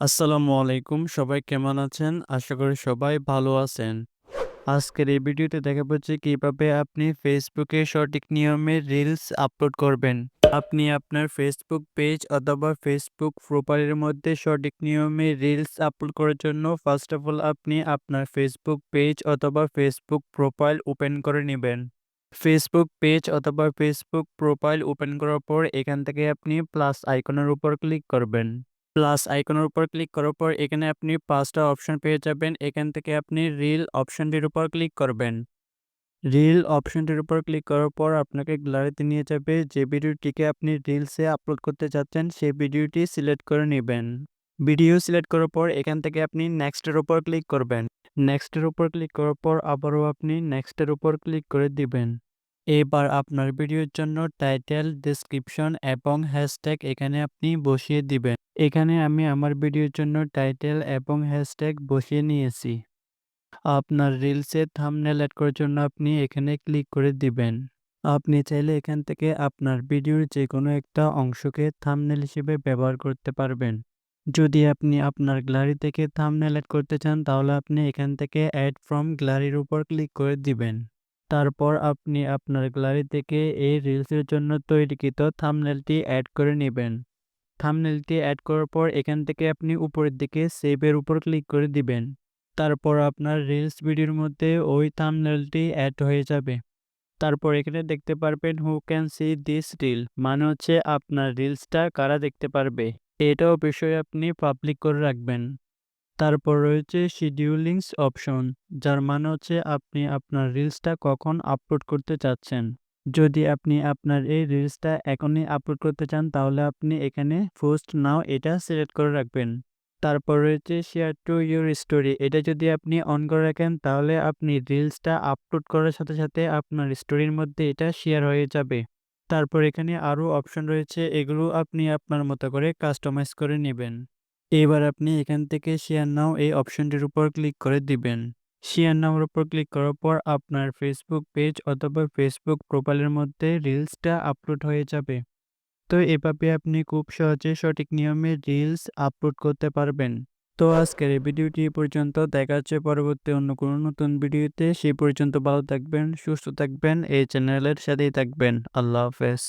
আসসালামু আলাইকুম। সবাই কেমন আছেন? আশা করি সবাই ভালো আছেন। আজকের এই ভিডিওতে দেখাবো যে কীভাবে আপনি ফেসবুকে সঠিক নিয়মে রিলস আপলোড করবেন। আপনি আপনার ফেসবুক পেজ অথবা ফেসবুক প্রোফাইলের মধ্যে সঠিক নিয়মে রিলস আপলোড করার জন্য ফার্স্ট অফ অল আপনি আপনার ফেসবুক পেজ অথবা ফেসবুক প্রোফাইল ওপেন করে নেবেন। ফেসবুক পেজ অথবা ফেসবুক প্রোফাইল ওপেন করার পর এখান থেকে আপনি প্লাস আইকনের উপর ক্লিক করবেন। প্লাস আইকনের উপর ক্লিক করার পর এখানে আপনি পাঁচটা অপশন পেয়ে যাবেন। এখান থেকে আপনি রিল অপশনটির উপর ক্লিক করবেন। রিল অপশনটির উপর ক্লিক করার পর আপনাকে গ্যালারিতে নিয়ে যাবে। যে ভিডিওটিকে আপনি রিলসে আপলোড করতে চাচ্ছেন সেই ভিডিওটি সিলেক্ট করে নেবেন। ভিডিও সিলেক্ট করার পর এখান থেকে আপনি নেক্সটের উপর ক্লিক করবেন। নেক্সটের উপর ক্লিক করার পর আবারও আপনি নেক্সটের উপর ক্লিক করে দিবেন। এবার আপনার ভিডিওর জন্য টাইটেল ডেসক্রিপশন এবং হ্যাশট্যাগ এখানে আপনি বসিয়ে দিবেন। এখানে আমি আমার ভিডিওর জন্য টাইটেল এবং হ্যাশট্যাগ বসিয়ে নিয়েছি। আপনার রিলসে থামনেল অ্যাড করার জন্য আপনি এখানে ক্লিক করে দিবেন। আপনি চাইলে এখান থেকে আপনার ভিডিওর যে কোনো একটা অংশকে থামনেল হিসেবে ব্যবহার করতে পারবেন। যদি আপনি আপনার গ্যালারি থেকে থামনেল অ্যাড করতে চান, তাহলে আপনি এখান থেকে অ্যাড ফ্রম গ্যালারির উপর ক্লিক করে দিবেন। তারপর আপনি আপনার গ্যালারি থেকে এই রিলসের জন্য তৈরিকৃত থামনেলটি অ্যাড করে নেবেন। থামনেলটি অ্যাড করার পর এখান থেকে আপনি উপরের দিকে সেভের উপর ক্লিক করে দিবেন। তারপর আপনার রিলস ভিডিওর মধ্যে ওই থামনেলটি অ্যাড হয়ে যাবে। তারপর এখানে দেখতে পারবেন who can see this reel মানে হচ্ছে আপনার রিলসটা কারা দেখতে পারবে? এটাও বিষয় আপনি পাবলিক করে রাখবেন। তারপর রয়েছে শিডিউলিংস অপশন যার মানে হচ্ছে আপনি আপনার রিলসটা কখন আপলোড করতে চাচ্ছেন। যদি আপনি আপনার এই রিলসটা এখনই আপলোড করতে চান, তাহলে আপনি এখানে পোস্ট নাও এটা সিলেক্ট করে রাখবেন। তারপর রয়েছে শেয়ার টু ইউর স্টোরি এটা যদি আপনি অন করে রাখেন, তাহলে আপনি রিলসটা আপলোড করার সাথে সাথে আপনার স্টোরির মধ্যে এটা শেয়ার হয়ে যাবে। তারপর এখানে আরও অপশন রয়েছে, এগুলো আপনি আপনার মতো করে কাস্টমাইজ করে নেবেন। এবার আপনি এখান থেকে শেয়ার নাও এই অপশনটির উপর ক্লিক করে দিবেন। শেয়ার নাওর উপর ক্লিক করার পর আপনার ফেসবুক পেজ অথবা ফেসবুক প্রোফাইলের মধ্যে রিলসটা আপলোড হয়ে যাবে। তো এভাবে আপনি খুব সহজে সঠিক নিয়মে রিলস আপলোড করতে পারবেন। তো আজকের এই ভিডিওটি পর্যন্ত। দেখা হচ্ছে পরবর্তী অন্য কোনো নতুন ভিডিওতে। সেই পর্যন্ত ভালো থাকবেন, সুস্থ থাকবেন, এই চ্যানেলের সাথেই থাকবেন। আল্লাহ হাফেজ।